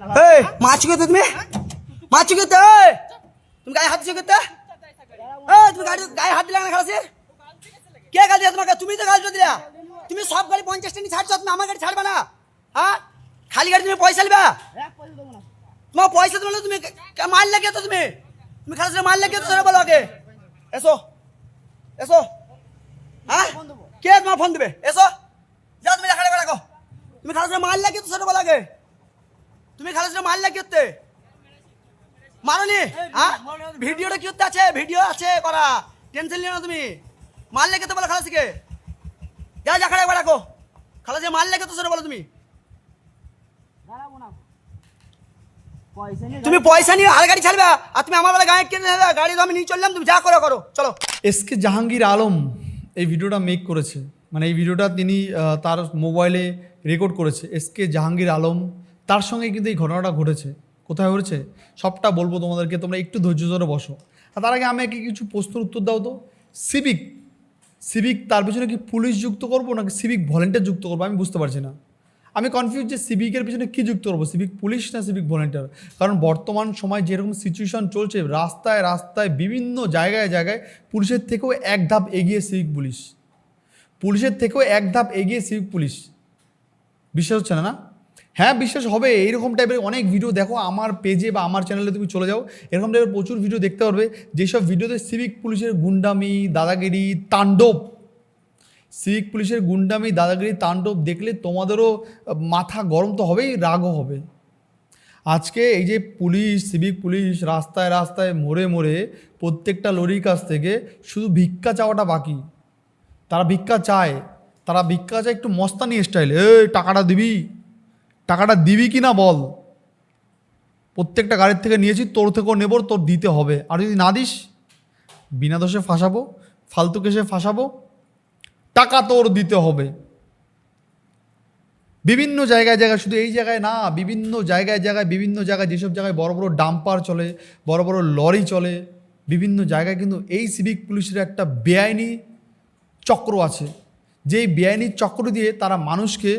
এই, মাছ কে তুমি? মাছ কে তুমি গায়ে হাত কে এই, তুমি গাড়ি গায়ে হাত দিলে না খালাসি? কে গাল দিয়া তোমাকে? তুমি তো গাল দিলা। তুমি সব গাড়ি পঞ্চাশটা নিয়ে ছাড়ছো, তুমি আমার গাড়ি ছাড়বে না। হ্যাঁ খালি গাড়ি তুমি পয়সা নিবা? তোমার পয়সা তোমার তুমি মারলে কে তো তুমি? তুমি খালাসি মারলে কে তো সেটা বলো আগে। এসো। এসো। হ্যাঁ কে তোমার ফোন দেবে? এসো। যাও তুমি দেখা রাখো। তুমি খালাসি মারলে কে তো সেটা বলো আগে। তুমি খালাসি মারলে কি হতে? মারনি? হ্যাঁ? ভিডিওটা কি হতে আছে? ভিডিও আছে করা। টেনশন নিও না তুমি। মারলে কে তো বলো খালাসিকে? যা যা খাড়া রাখো খালাসি মারলে কে তো সেটা বলো তুমি। তুমি পয়সা নিয়ে আর গাড়ি ছাড়বে, আর তুমি আমার বেলা গাড়ি কিনে গাড়ি তো আমি নিয়ে চললাম, তুমি যা করো করো, চলো। এস কে জাহাঙ্গীর আলম এই ভিডিওটা মেক করেছে। মানে এই ভিডিওটা তিনি তার মোবাইলে রেকর্ড করেছে। এস কে জাহাঙ্গীর আলম তার সঙ্গে কিন্তু এই ঘটনাটা ঘটেছে। কোথায় ঘটেছে? সবটা বলব তোমাদেরকে, তোমরা একটু ধৈর্য ধরে বসো। আর তার আগে আমাকে কিছু প্রশ্নের উত্তর দাও তো। সিভিক সিভিক তার পিছনে কি পুলিশ যুক্ত করব নাকি সিভিক ভলেন্টিয়ার যুক্ত করব? আমি বুঝতে পারছি না। আমি কনফিউজ যে সিভিকের পিছনে কী যুক্ত করব? সিভিক পুলিশ না সিভিক ভলেন্টিয়ার? কারণ বর্তমান সময় যেরকম সিচুয়েশন চলছে, রাস্তায় রাস্তায় বিভিন্ন জায়গায় জায়গায় পুলিশের থেকেও এক ধাপ এগিয়ে সিভিক পুলিশ। পুলিশের থেকেও এক ধাপ এগিয়ে সিভিক পুলিশ। বিশ্বাস হচ্ছে না না? হ্যাঁ বিশ্বাস হবে, এইরকম টাইপের অনেক ভিডিও দেখো আমার পেজে বা আমার চ্যানেলে তুমি চলে যাও। এরকম টাইপের প্রচুর ভিডিও দেখতে পারবে। যেসব ভিডিওতে সিভিক পুলিশের গুন্ডামি, দাদাগিরি, তাণ্ডব সিভিক পুলিশের গুন্ডামি, দাদাগিরি, তাণ্ডব দেখলে তোমাদেরও মাথা গরম তো হবেই, রাগও হবে। আজকে এই যে পুলিশ সিভিক পুলিশ রাস্তায় রাস্তায় মোড়ে মোড়ে প্রত্যেকটা লরির কাছ থেকে শুধু ভিক্ষা চাওয়াটা বাকি। তারা ভিক্ষা চায়, তারা ভিক্ষা চায় একটু মস্তানি স্টাইলে এই টাকাটা দিবি? টাকাটা দিবি কি না বল। প্রত্যেকটা গাড়ির থেকে নিয়েছি, তোর থেকেও নেব, তোর দিতে হবে। আর যদি না দিস, বিনা দোষে ফাঁসাবো, ফালতু কেসে ফাঁসাবো, টাকা তোর দিতে হবে। বিভিন্ন জায়গায় জায়গায়, শুধু এই জায়গায় না, বিভিন্ন জায়গায় জায়গায়, বিভিন্ন জায়গায়, যেসব জায়গায় বড় বড় ডাম্পার চলে, বড় বড় লরি চলে, বিভিন্ন জায়গায় কিন্তু এই সিভিক পুলিশের একটা বেআইনি চক্র আছে। যেই বেআইনি চক্র দিয়ে তারা মানুষকে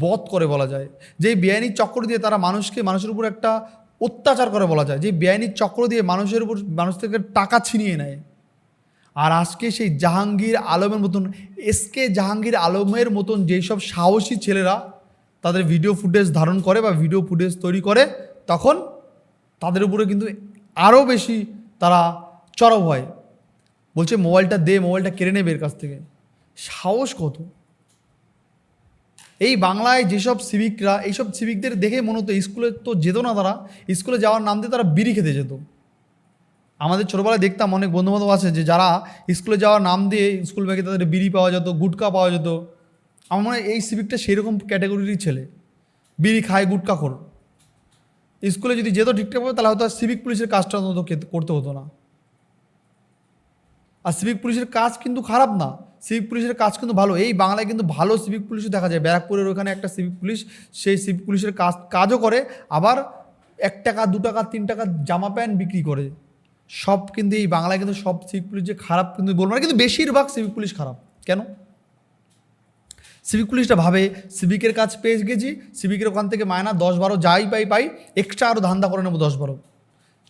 বধ করে বলা যায়। যেই বেআইনি চক্র দিয়ে তারা মানুষকে, মানুষের উপর একটা অত্যাচার করে বলা যায় যে বেআইনি চক্র দিয়ে মানুষের উপর, মানুষ থেকে টাকা ছিনিয়ে নেয়। আর আজকে সেই জাহাঙ্গীর আলমের মতন এসকে জাহাঙ্গীর আলমের মতন যেসব সাহসী ছেলেরা তাদের ভিডিও ফুটেজ ধারণ করে বা ভিডিও ফুটেজ তৈরি করে, তখন তাদের উপরে কিন্তু আরও বেশি তারা চরম হয়। বলছে, মোবাইলটা দে, মোবাইলটা কেড়ে নেবে এর কাছ থেকে। সাহস কত? এই বাংলায় যেসব সিভিকরা এইসব সিভিকদের দেখে মনে হতো স্কুলে তো যেত না তারা। স্কুলে যাওয়ার নাম দিয়ে তারা বিড়ি খেতে যেত। আমাদের ছোটোবেলায় দেখতাম অনেক বন্ধুবান্ধব আছে যে যারা স্কুলে যাওয়ার নাম দিয়ে স্কুল ব্যাগে তাদের বিড়ি পাওয়া যেত, গুটকা পাওয়া যেত। আমার মনে হয় এই সিভিকটা সেরকম ক্যাটাগরিরই ছেলে। বিড়ি খায়, গুটকা খোর। স্কুলে যদি যেত ঠিকঠাকভাবে, তাহলে হয়তো সিভিক পুলিশের কাজটা অন্তত করতে হতো না। আর সিভিক পুলিশের কাজ কিন্তু খারাপ না। সিভিক পুলিশের কাজ কিন্তু ভালো। এই বাংলায় কিন্তু ভালো সিভিক পুলিশও দেখা যায়। ব্যারাকপুরের ওখানে একটা সিভিক পুলিশ সেই সিভিক পুলিশের কাজ, কাজও করে। আবার এক টাকা, দু টাকা, তিন টাকা জামা প্যান্ট বিক্রি করে। সব কিন্তু এই বাংলায় কিন্তু সব সিভিক পুলিশ যে খারাপ কিন্তু বলব না, কিন্তু বেশিরভাগ সিভিক পুলিশ খারাপ। কেন? সিভিক পুলিশটা ভাবে সিভিকের কাজ পেয়ে গেছি সিভিকের ওখান থেকে মায়না দশ বারো যাই পাই পাই এক্সট্রা আরও ধান্দা করে নেব দশ বারো।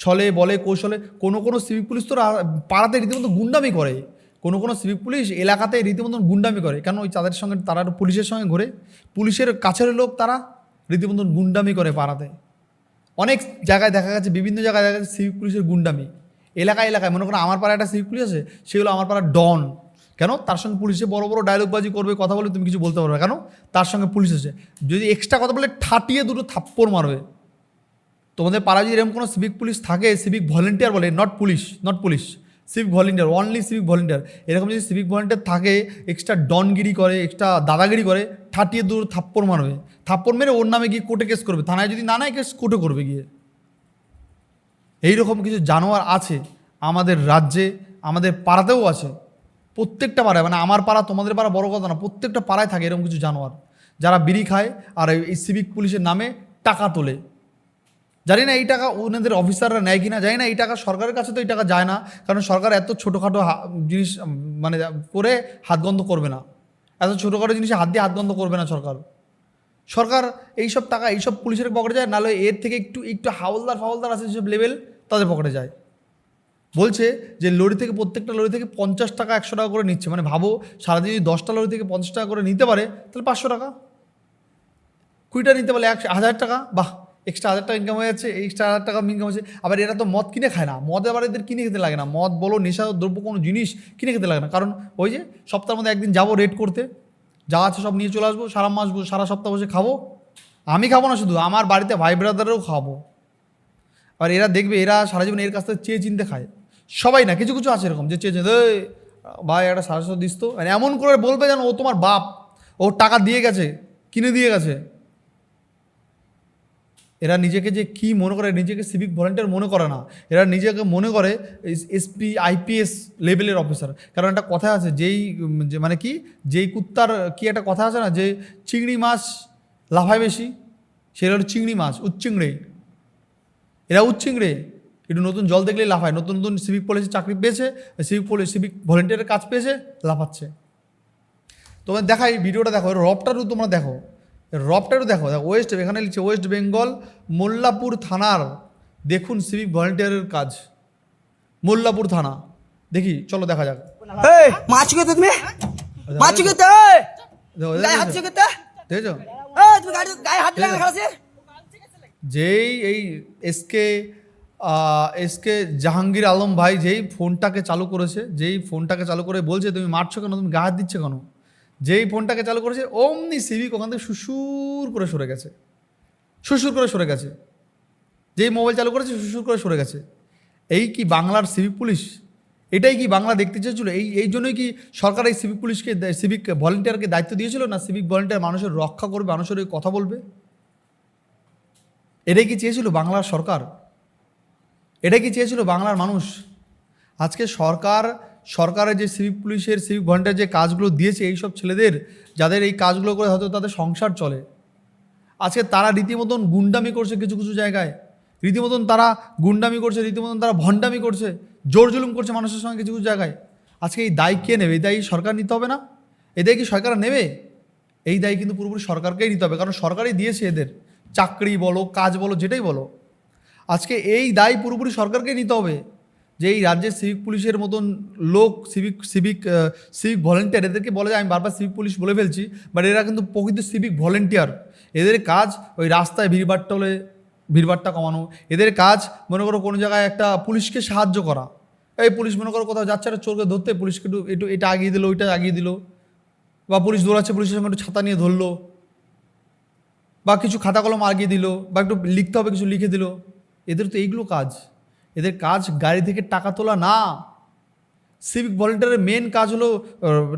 ছলে, বলে, কৌশলে, কোনো কোনো সিভিক পুলিশ তো পাড়াতে রীতিমতো গুন্ডামি করে। কোনো কোনো সিভিক পুলিশ এলাকাতে রীতিমতো গুন্ডামি করে। কেন? ওই তাদের সঙ্গে, তারা পুলিশের সঙ্গে ঘোরে। পুলিশের কাছের লোক তারা রীতিমতো গুন্ডামি করে পাড়াতে। অনেক জায়গায় দেখা গেছে, বিভিন্ন জায়গায় দেখা গেছে সিভিক পুলিশের গুন্ডামি। এলাকায় এলাকায়, মনে করো আমার পাড়ায় একটা সিভিক পুলিশ আছে সেগুলো আমার পাড়ার ডন। কেন? তার সঙ্গে পুলিশে বড় বড় ডায়লগবাজি করবে, কথা বলে তুমি কিছু বলতে পারবে কেন? তার সঙ্গে পুলিশ আছে। যদি এক্সট্রা কথা বলে ঠাটিয়ে দুটো থাপ্পড় মারবে। তোমাদের পাড়ায় যদি এরকম কোনো সিভিক পুলিশ থাকে, সিভিক ভলেন্টিয়ার বলে not police not police civic volunteer only civic volunteer এরকম যদি সিভিক ভলেন্টিয়ার থাকে এক্সট্রা ডনগিরি করে এক্সট্রা দাদাগিরি করে ঠাটিয়ে দূর থাপ্পড় মারবে। থাপ্পড় মেরে ওর নামে গিয়ে কোর্টে কেস করবে। থানায় যদি না নেয় কেস কোর্টে করবে গিয়ে। এইরকম কিছু জানোয়ার আছে আমাদের রাজ্যে, আমাদের পাড়াতেও আছে। প্রত্যেকটা পাড়ায় মানে আমার পাড়া তোমাদের পাড়া বড় কথা না, প্রত্যেকটা পাড়ায় থাকে এরকম কিছু জানোয়ার। যারা বিড়ি খায় আর এই সিভিক পুলিশের নামে টাকা তোলে। জানি না এই টাকা ওনাদের অফিসাররা নেয় কিনা, জানি না এই টাকা সরকারের কাছে তো এই টাকা যায় না, কারণ সরকার এত ছোটোখাটো জিনিস মানে করে হাতগন্ধ করবে না। এত ছোটোখাটো জিনিসে হাত দিয়ে হাতগন্ধ করবে না সরকার। সরকার এইসব টাকা এইসব পুলিশের পকেটে যায়, নাহলে এর থেকে একটু একটু হাওলদার ফাওলদার আছে যেসব লেভেল তাদের পকেটে যায়। বলছে যে লরি থেকে প্রত্যেকটা লরি থেকে পঞ্চাশ টাকা, একশো টাকা করে নিচ্ছে। মানে ভাবো, সারাদিন যদি দশটা লরি থেকে পঞ্চাশ টাকা করে নিতে পারে, তাহলে পাঁচশো টাকা। কুড়িটা নিতে পারলে এক হাজার টাকা, বাহ। এক্সট্রা হাজার টাকা ইনকাম হয়ে যাচ্ছে এক্সট্রা হাজার টাকা ইনকাম হচ্ছে আবার এরা তো মদ কিনে খায় না। মদ আবার এদের কিনে খেতে লাগে না। মদ বলো, নেশা, দ্রব্য কোনো জিনিস কিনে খেতে লাগে না। কারণ ওই যে সপ্তাহের মধ্যে একদিন যাব রেড করতে, যা আছে সব নিয়ে চলে আসব, সারা মাস সারা সপ্তাহ বসে খাব। আমি খাব না শুধু, আমার বাড়িতে ভাই ব্রাদারও খাব। আর এরা দেখবে, এরা সারা জীবন এর কাছ থেকে চেয়ে চিনতে খায়। সবাই না, কিছু কিছু আছে এরকম যে চেয়ে চিনতে ভাই, একটা সাড়ে দিস তো। মানে এমন করে বলবে যেন ও তোমার বাপ, ও টাকা দিয়ে গেছে, কিনে দিয়ে গেছে। এরা নিজেকে যে কি মনে করে, নিজেকে সিভিক ভলেন্টিয়ার মনে করে না। এরা নিজেকে মনে করে এসপি আইপিএস লেভেলের অফিসার কারণ একটা কথা আছে, যেই যে মানে কি, যেই কুত্তার কি একটা কথা আছে না, যে চিংড়ি মাছ লাফায় বেশি, সেটা হলো চিংড়ি মাছ, উচ্চিংড়ে। এরা উচ্চিংড়ে। একটু নতুন জল দেখলেই লাফায়। নতুন নতুন সিভিক পুলিশে চাকরি পেয়েছে সিভিক পুলিশ সিভিক ভলেন্টিয়ারের কাজ পেয়েছে, লাফাচ্ছে। তোমার দেখাই ভিডিওটা দেখো রবটারও তোমরা দেখো। এর রবটারও দেখো দেখো ওয়েস্ট এখানে লিখছে ওয়েস্ট বেঙ্গল মোল্লাপুর থানার দেখুন সিভিক ভলেন্টিয়ারের কাজ। মোল্লাপুর থানা দেখি চলো দেখা যাক। তুমি? দেখেছ? গায়ে যেই এই এসকে এসকে জাহাঙ্গীর আলম ভাই যেই ফোনটাকে চালু করেছে যেই ফোনটাকে চালু করে বলছে তুমি মারছো কেন? তুমি গা হাত দিচ্ছে কেন? যেই ফোনটাকে চালু করেছে, অমনি সিভিক ওখান থেকে সুসুর করে সরে গেছে। সুসুর করে সরে গেছে। যেই মোবাইল চালু করেছে, সুসুর করে সরে গেছে। এই কি বাংলার সিভিক পুলিশ এটাই কি বাংলা দেখতে চেয়েছিল? এই এই জন্যই কি সরকার এই সিভিক পুলিশকে সিভিক ভলেন্টিয়ারকে দায়িত্ব দিয়েছিল না সিভিক ভলেন্টিয়ার মানুষের রক্ষা করবে, মানুষের ওই কথা বলবে? এটাই কি চেয়েছিল বাংলার সরকার? এটাই কি চেয়েছিল বাংলার মানুষ? আজকে সরকার সরকারের যে সিভিক পুলিশের, সিভিক ভলেন্টিয়ার যে কাজগুলো দিয়েছে এই সব ছেলেদের, যাদের এই কাজগুলো করে হয়তো তাদের সংসার চলে। আজকে তারা রীতিমতন গুন্ডামি করছে কিছু কিছু জায়গায়। রীতিমতন তারা গুন্ডামি করছে, রীতিমতন তারা ভণ্ডামি করছে, জোর জুলুম করছে মানুষের সঙ্গে কিছু কিছু জায়গায়। আজকে এই দায় কে নেবে? এই দায় সরকার নিতে হবে না? এই দায় কি সরকার নেবে? এই দায় কিন্তু পুরোপুরি সরকারকেই নিতে হবে, কারণ সরকারই দিয়েছে এদের। চাকরি বলো, কাজ বলো, যেটাই বলো। আজকে এই দায় পুরোপুরি সরকারকেই নিতে হবে। যে এই রাজ্যের সিভিক পুলিশের মতন লোক সিভিক সিভিক সিভিক ভলেন্টিয়ার এদেরকে বলা যায় আমি বারবার সিভিক পুলিশ বলে ফেলছি বাট এরা কিন্তু প্রকৃত সিভিক ভলেন্টিয়ার এদের কাজ ওই রাস্তায় ভিড়ভাট্টা হলে ভিড়ভাট্টা কমানো। এদের কাজ, মনে করো কোনো জায়গায় একটা পুলিশকে সাহায্য করা। এই পুলিশ মনে করো কোথাও যাচ্ছে, একটা চোরকে ধরতে, পুলিশকে একটু একটু, এটা আগিয়ে দিল, ওইটা আগিয়ে দিল। বা পুলিশ দৌড়াচ্ছে, পুলিশের সঙ্গে একটু ছাতা নিয়ে ধরলো। বা কিছু খাতা কলম আগিয়ে দিল, বা একটু লিখতে হবে, কিছু লিখে দিল। এদের তো এইগুলো কাজ। এদের কাজ গাড়ি থেকে টাকা তোলা না। সিভিক ভলেন্টিয়ারের মেন কাজ হলো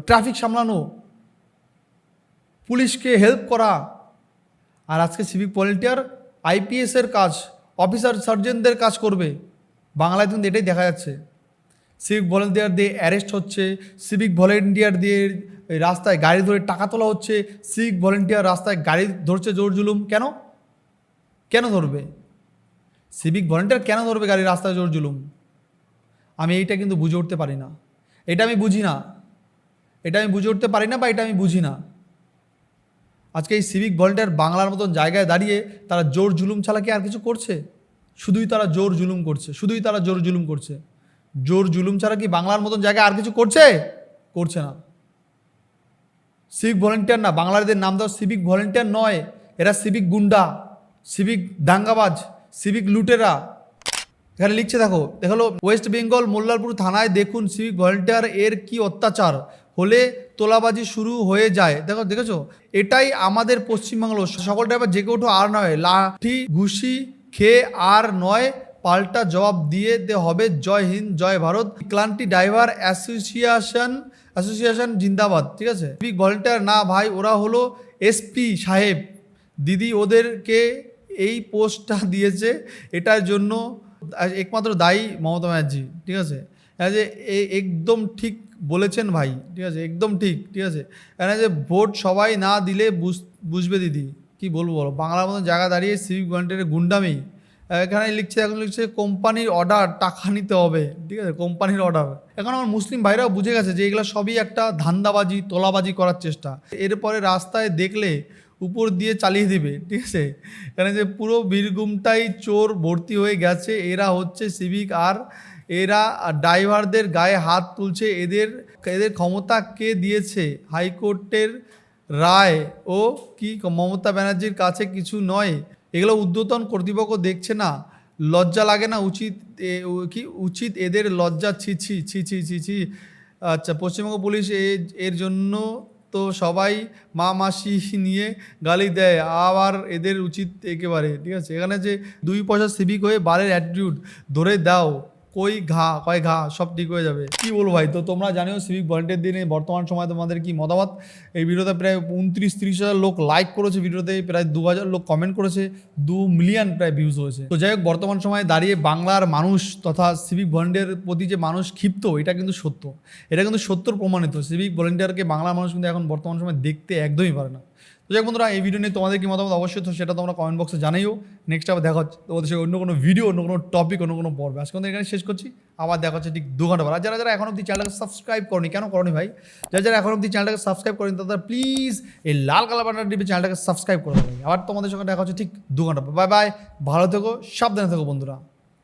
ট্রাফিক সামলানো, পুলিশকে হেল্প করা। আর আজকে সিভিক ভলেন্টিয়ার আইপিএসের কাজ অফিসার সার্জেনদের কাজ করবে। বাংলায় কিন্তু এটাই দেখা যাচ্ছে। সিভিক ভলেন্টিয়ার দিয়ে অ্যারেস্ট হচ্ছে সিভিক ভলেন্টিয়ার দিয়ে রাস্তায় গাড়ি ধরে টাকা তোলা হচ্ছে সিভিক ভলেন্টিয়ার রাস্তায় গাড়ি ধরছে জোর জুলুম কেন? কেন ধরবে? সিভিক ভলেন্টিয়ার কেন ধরবে গাড়ি রাস্তায় জোর জুলুম? আমি এইটা কিন্তু বুঝে উঠতে পারি না। এটা আমি বুঝি না। এটা আমি বুঝে উঠতে পারি না বা এটা আমি বুঝি না। আজকে এই সিভিক ভলেন্টিয়ার বাংলার মতন জায়গায় দাঁড়িয়ে তারা জোর জুলুম ছাড়া কি আর কিছু করছে? শুধুই তারা জোর জুলুম করছে, শুধুই তারা জোর জুলুম করছে। জোর জুলুম ছাড়া কি বাংলার মতন জায়গায় আর কিছু করছে? করছে না। সিভিক ভলেন্টিয়ার না বাংলাদেশের নাম দেওয়া সিভিক ভলেন্টিয়ার নয়, এরা সিভিক গুন্ডা সিভিক দাঙ্গাবাজ। সিভিক লুটেরা। এখানে লিখছে দেখো, দেখাল ওয়েস্ট বেঙ্গল মোল্লারপুর থানায় দেখুন সিভিক ভলেন্টিয়ার এর কি অত্যাচার। হলে তোলাবাজি শুরু হয়ে যায়। দেখো, দেখেছ? এটাই আমাদের পশ্চিমবাংলা সকল ড্রাইভার জেগে ওঠো, আর নয়, লাঠি, ঘুষি খেয়ে আর নয়, পাল্টা জবাব দিয়ে দে হবে। জয় হিন্দ, জয় ভারত। ক্লান্তি ড্রাইভার অ্যাসোসিয়েশন অ্যাসোসিয়েশন জিন্দাবাদ, ঠিক আছে? সিভিক ভলেন্টিয়ার না ভাই, ওরা হলো এসপি সাহেব। দিদি ওদেরকে এই পোস্টটা দিয়েছে, এটার জন্য একমাত্র দায়ী মমতা ব্যানার্জি, ঠিক আছে? যে একদম ঠিক বলেছেন ভাই, ঠিক আছে? একদম ঠিক ঠিক আছে? এখানে যে ভোট সবাই না দিলে বুঝ- বুঝবে দিদি, কি বলব বলো? বাংলার মতো জায়গা দাঁড়িয়ে সিভিক ভলেন্টিয়ারের গুন্ডামি। এখানে লিখছে, এখন লিখছে, কোম্পানির অর্ডার টাকা নিতে হবে। ঠিক আছে? কোম্পানির অর্ডার এখন আমার মুসলিম ভাইরাও বুঝে গেছে যে এগুলো সবই একটা ধান্দাবাজি, তোলাবাজি করার চেষ্টা। এরপরে রাস্তায় দেখলে উপর দিয়ে চালিয়ে দিবে, ঠিক আছে? এখানে যে পুরো বীরভূমটাই চোর ভর্তি হয়ে গেছে। এরা হচ্ছে সিভিক আর এরা ড্রাইভারদের গায়ে হাত তুলছে। এদের এদের ক্ষমতা কে দিয়েছে? হাইকোর্টের রায়। ও কি, মমতা ব্যানার্জির কাছে কিছু নয়? এগুলো উদ্যতন কর্তৃপক্ষ দেখছে না। লজ্জা লাগে না উচিত কি, উচিত এদের লজ্জা? ছি ছি ছি ছি ছি ছি। আচ্ছা পশ্চিমবঙ্গ পুলিশ এর জন্য তো সবাই মা, মাসি নিয়ে গালি দেয়। আবার এদের উচিত একেবারে, ঠিক আছে? এখানে যে দুই পয়সা সিভিক হয়ে বারের অ্যাটিটিউড ধরে দাও। কই ঘা, কয় ঘা, সব ঠিক হয়ে যাবে। কি বলব ভাই? তো তোমরা জানিও সিভিক ভলেন্টিয়ার দিনে বর্তমান সময় তোমাদের কি মতামত? এই ভিডিওতে প্রায় উনত্রিশ, তিরিশ হাজার লোক লাইক করেছে ভিডিওতে, প্রায় দু হাজার লোক কমেন্ট করেছে, দু মিলিয়ন প্রায় ভিউজ হয়েছে। তো যাই হোক, বর্তমান সময়ে দাঁড়িয়ে বাংলার মানুষ তথা সিভিক ভলেন্টিয়ার প্রতি যে মানুষ ক্ষিপ্ত, এটা কিন্তু সত্য। এটা কিন্তু সত্যর প্রমাণিত। সিভিক ভলেন্টিয়ারকে বাংলার মানুষ কিন্তু এখন বর্তমান সময় দেখতে একদমই পারে না। যাই বন্ধুরা, এই ভিডিও নিয়ে তোমাদের কি মতামত? অবশ্যই তো সেটা তোমরা কমেন্ট বক্সে জানাইও নেক্সট আবার দেখা হচ্ছে তোমাদের সাথে অন্য কোনো ভিডিও অন্য কোনো টপিক অন্য কোনো পর্বে। আজকে আমাদের এখানে শেষ করছি। আবার দেখা হচ্ছে ঠিক দু ঘণ্টা পর। আর যারা যারা এখন অব্দি চ্যানেলটাকে সাবস্ক্রাইব করনি, কেন করনি ভাই? যারা যারা এখন অব্দি চ্যানেলটাকে সাবস্ক্রাইব করেন তারা প্লিজ এই লাল কালার বাটন টিপে চ্যানেলটাকে সাবস্ক্রাইব করে দেবেন আবার তোমাদের সঙ্গে দেখা হচ্ছে ঠিক দু ঘণ্টা পর। বাই বাই ভালো থেকো, সাবধানে থেকো বন্ধুরা।